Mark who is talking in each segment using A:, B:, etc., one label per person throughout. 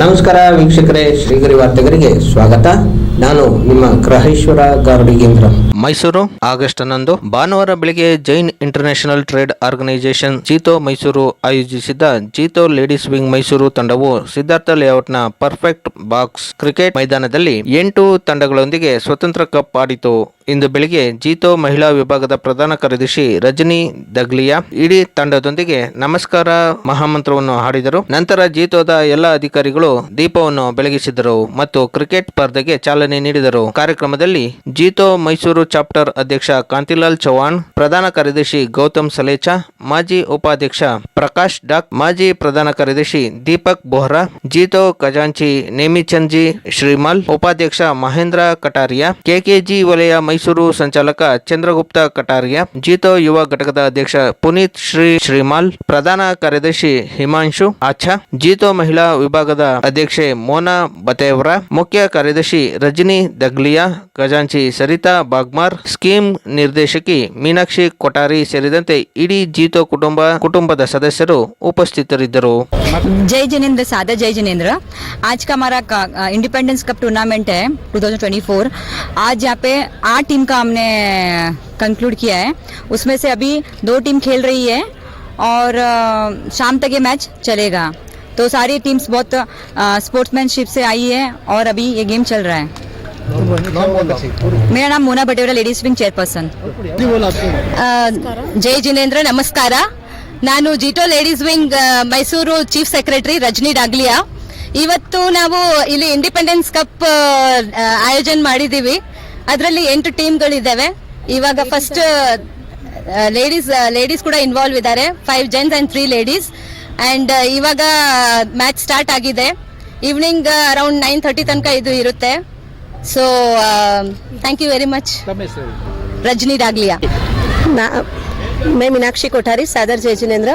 A: ನಮಸ್ಕಾರ ವೀಕ್ಷಕರೇ ಶ್ರೀಗರಿ ವಾರ್ತೆಗರಿಗೆ ಸ್ವಾಗತ ನಾನು ನಿಮ್ಮ ಗ್ರಹೇಶ್ವರ ಗಾರ್ಡಿಗೇಂದ್ರ
B: ಮೈಸೂರು ಆಗಸ್ಟ್ ಹನ್ನೊಂದು ಭಾನುವಾರ ಬೆಳಿಗ್ಗೆ Jain international trade organization JITO Mysuru ಆಯೋಜಿಸಿದ್ದ ಜೀತೋ ಲೇಡೀಸ್ ವಿಂಗ್ ಮೈಸೂರು ತಂಡವು ಸಿದ್ಧಾರ್ಥ ಲೇಔಟ್ನ ಪರ್ಫೆಕ್ಟ್ ಬಾಕ್ಸ್ ಕ್ರಿಕೆಟ್ ಮೈದಾನದಲ್ಲಿ ಎಂಟು ತಂಡಗಳೊಂದಿಗೆ ಸ್ವತಂತ್ರ ಕಪ್ ಆಡಿತು ಇಂದು ಬೆಳಿಗ್ಗೆ ಜೀತೋ ಮಹಿಳಾ ವಿಭಾಗದ ಪ್ರಧಾನ ಕಾರ್ಯದರ್ಶಿ ರಜನಿ ದಗ್ಲಿಯಾ ಇಡೀ ತಂಡದೊಂದಿಗೆ ನಮಸ್ಕಾರ ಮಹಾಮಂತ್ರವನ್ನು ಹಾಡಿದರು ನಂತರ ಜೀತೋದ ಎಲ್ಲ ಅಧಿಕಾರಿಗಳು ದೀಪವನ್ನು ಬೆಳಗಿಸಿದರು ಮತ್ತು ಕ್ರಿಕೆಟ್ ಸ್ಪರ್ಧೆಗೆ ಚಾಲನೆ ನೀಡಿದರು ಕಾರ್ಯಕ್ರಮದಲ್ಲಿ ಜೀತೋ ಮೈಸೂರು ಚಾಪ್ಟರ್ ಅಧ್ಯಕ್ಷ ಕಾಂತಿಲಾಲ್ ಚೌಹಾಣ್ ಪ್ರಧಾನ ಕಾರ್ಯದರ್ಶಿ ಗೌತಮ್ ಸಲೇಚಾ ಮಾಜಿ ಉಪಾಧ್ಯಕ್ಷ ಪ್ರಕಾಶ್ ಡಾಕ್ ಮಾಜಿ ಪ್ರಧಾನ ಕಾರ್ಯದರ್ಶಿ ದೀಪಕ್ ಬೋಹ್ರಾ ಜೀತೋ ಖಜಾಂಚಿ ನೇಮಿಚಂದ್ಜಿ ಶ್ರೀಮಾಲ್ ಉಪಾಧ್ಯಕ್ಷ ಮಹೇಂದ್ರ ಕಟಾರಿಯಾ ಕೆಕೆಜಿ ವಲಯ ಮೈಸೂರು ಸಂಚಾಲಕ ಚಂದ್ರಗುಪ್ತ ಕಟಾರಿಯಾ ಜೀತೋ ಯುವ ಘಟಕದ ಅಧ್ಯಕ್ಷ ಪುನೀತ್ ಶ್ರೀ ಶ್ರೀಮಾಲ್ ಪ್ರಧಾನ ಕಾರ್ಯದರ್ಶಿ ಹಿಮಾಂಶು ಆಚಾ ಜೀತೋ ಮಹಿಳಾ ವಿಭಾಗದ ಅಧ್ಯಕ್ಷೆ ಮೋನಾ ಬತೇವ್ರ ಮುಖ್ಯ ಕಾರ್ಯದರ್ಶಿ ರಜನಿ ದಗ್ಲಿಯಾ ಖಜಾಂಚಿ ಸರಿತಾ ಬಾಗ್ಮಾರ್ ಸ್ಕೀಮ್ ನಿರ್ದೇಶಕಿ ಮೀನಾಕ್ಷಿ ಕೊಟಾರಿ ಸೇರಿದಂತೆ ಇಡೀ ಜೀತೋ ಕುಟುಂಬ ಕುಟುಂಬದ ಸದಸ್ಯರು ಉಪಸ್ಥಿತರಿದ್ದರು
C: ಜೈ ಜನೇಂದ್ರ ಸಾದಾ ಜೈ जनेंद्र आज का ಇಂಡಿಪೆಂಡೆನ್ಸ್ ಕಪ್ कप टूर्नामेंट है 2024 आज यहाँ पे आठ टीम का हमने कंक्लूड किया है उसमें से अभी दो टीम खेल रही है और शाम तक ये मैच तो सारी टीम्स बहुत स्पोर्ट्समैनशिप से आई है और अभी ये गेम चल रहा है मेरा नाम Mona Batewara ladies wing
D: chairperson Jai Jinendra ನಮಸ್ಕಾರ ನಾನು JITO ladies wing Mysuru chief secretary Rajani Daglia ಇವತ್ತು ನಾವು ಇಲ್ಲಿ ಇಂಡಿಪೆಂಡೆನ್ಸ್ ಕಪ್ ಆಯೋಜನ್ ಮಾಡಿದೀವಿ ಅದರಲ್ಲಿ ಎಂಟು ಟೀಮ್ಗಳಿದ್ದಾವೆ ಇವಾಗ ಫಸ್ಟ್ ಲೇಡೀಸ್ ಲೇಡೀಸ್ ಕೂಡ ಇನ್ವಾಲ್ವ್ ಇದ್ದಾರೆ five gents and three ladies and इवगा match start ಆಗಿದೆ ઇવનિંગ अराउंड 9:30 તનકા ઈટ રહે સો thank you very
E: much Ramesh sir રજનીдагલિયા મે મીનાક્ષી કોઠારી સાદર જયજીનેન્દ્ર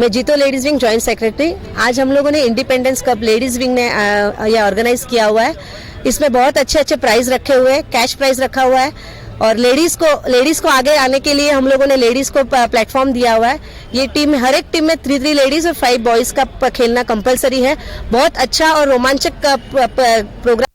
E: મે JITO ladies wing joint secretary આજ હમ લોકો ને ઇન્ડિપેન્ડન્સ કપ લેડીઝ વિંગ ને યે ઓર્ગેનાઇઝ કિયા હુઆ હે ઇસમે બહોત ache ache prize રખે હુએ કેશ પ્રાઇઝ રખા હુઆ હે और लेडीज को लेडीज को आगे आने के लिए हम लोगों ने लेडीज को प्लेटफॉर्म दिया हुआ है ये टीम हर एक टीम में थ्री थ्री लेडीज और फाइव बॉयज का खेलना कंपलसरी है बहुत अच्छा और रोमांचक प्रोग्राम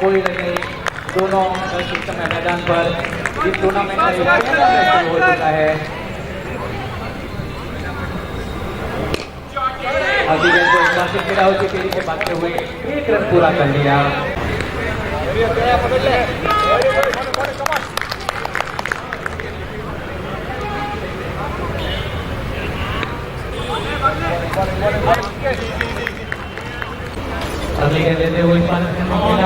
F: कोई नहीं दोनों शिक्षण मैदान पर इस टूर्नामेंट का अच्छा शुरू हो चुका है अभी को हुए एक रन पूरा कर लिया लेते हुए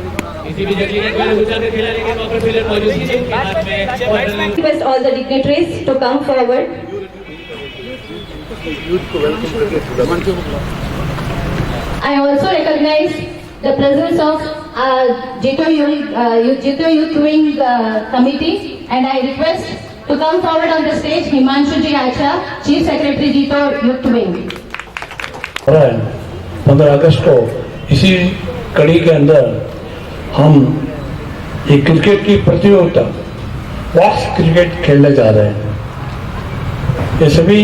G: Request all the dignitaries to come forward. I also recognize the presence of uh, Jito Youth, uh, Jito Youth Wing uh, Committee and I request to come forward on the stage Himanshu Ji Acha, Chief Secretary Jito Youth Wing.
H: पंद्रह अगस्त को इसी कड़ी के अंदर हम ये cricket की प्रतियोगिता बॉक्स क्रिकेट खेलने जा रहे हैं ये सभी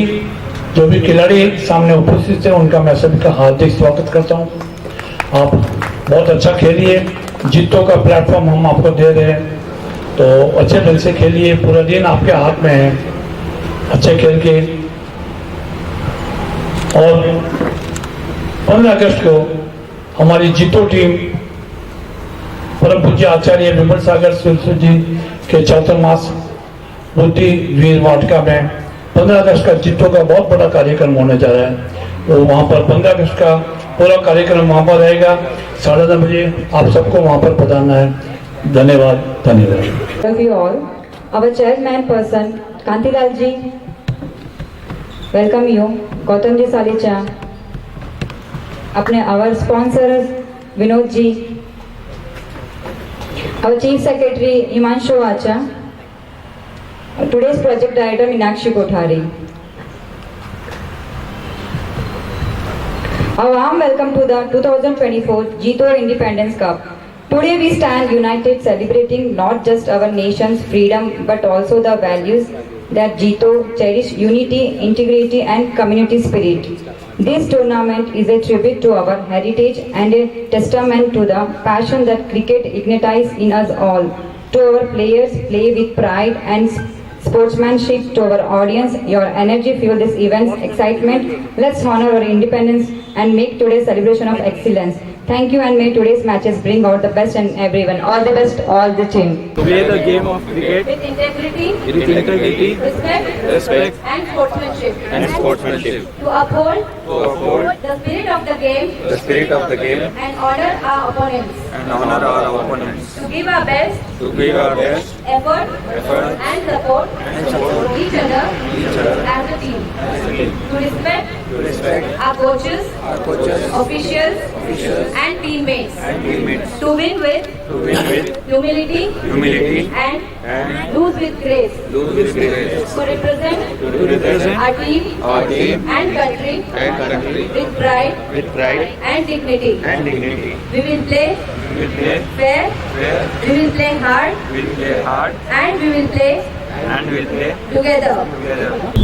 H: जो भी खिलाड़ी सामने उपस्थित थे उनका मैं सभी का हार्दिक स्वागत करता हूँ आप बहुत अच्छा खेलिए जीतों का प्लेटफॉर्म हम आपको दे रहे हैं तो अच्छे ढंग से खेलिए पूरा दिन आपके हाथ में है अच्छे खेल के और पंद्रह अगस्त को हमारी जीतो टीम परम पूज्य आचार्य विमल सागर सुरसुद जी के चौथमास बुद्धि वीर वाटिका में पंद्रह अगस्त का चिट्ठों का बहुत बड़ा कार्यक्रम होने जा रहा है तो वहाँ पर पंद्रह अगस्त का पूरा कार्यक्रम वहाँ पर रहेगा साढ़े दस बजे आप सबको वहाँ पर बताना है धन्यवाद धन्यवाद
C: our chairman person kantilal ji welcome you gautam ji अपने our sponsor Vinod ji Our Chief Secretary Himanshu Acha, today's project director Minakshi Kothari. A warm welcome to the 2024 g Independence Cup. Today we stand united celebrating not just our nation's freedom but also the values that Jito cherish unity, integrity and community spirit. This tournament is a tribute to our heritage and a testament to the passion that cricket ignites in us all. To our players, play with pride and sportsmanship to our audience. Your energy fuel this event's excitement. Let's honor our independence and make today's celebration of excellence. Thank you and may today's matches bring out the best in everyone. All the best, all the team.
F: Play the game of cricket
G: with integrity,
F: with integrity,
G: respect,
F: respect,
G: and sportsmanship.
F: And sportsmanship.
G: To uphold,
F: to uphold
G: the spirit of the game.
F: The spirit of the game.
G: And honor our opponents.
F: And honor our opponents.
G: To give our best.
F: To give our best.
G: Effort.
F: Effort.
G: And support.
F: And support.
G: Each other.
F: Each other.
G: As a team.
F: As a team.
G: To respect,
F: respect
G: our coaches,
F: our coaches
G: officials,
F: officials
G: and, teammates,
F: and teammates
G: to win with,
F: to win with
G: humility,
F: humility
G: and,
F: and
G: lose with grace,
F: lose with grace
G: to represent,
F: to represent
G: our team,
F: our team
G: and country,
F: and country
G: with pride,
F: with pride
G: and dignity,
F: and dignity.
G: We will play,
F: we will play
G: fair,
F: fair.
G: We will play hard,
F: we will play hard,
G: and we will play,
F: and we will play
G: together.
F: together.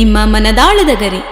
I: ನಿಮ್ಮ ಮನದಾಳದ ಗರಿ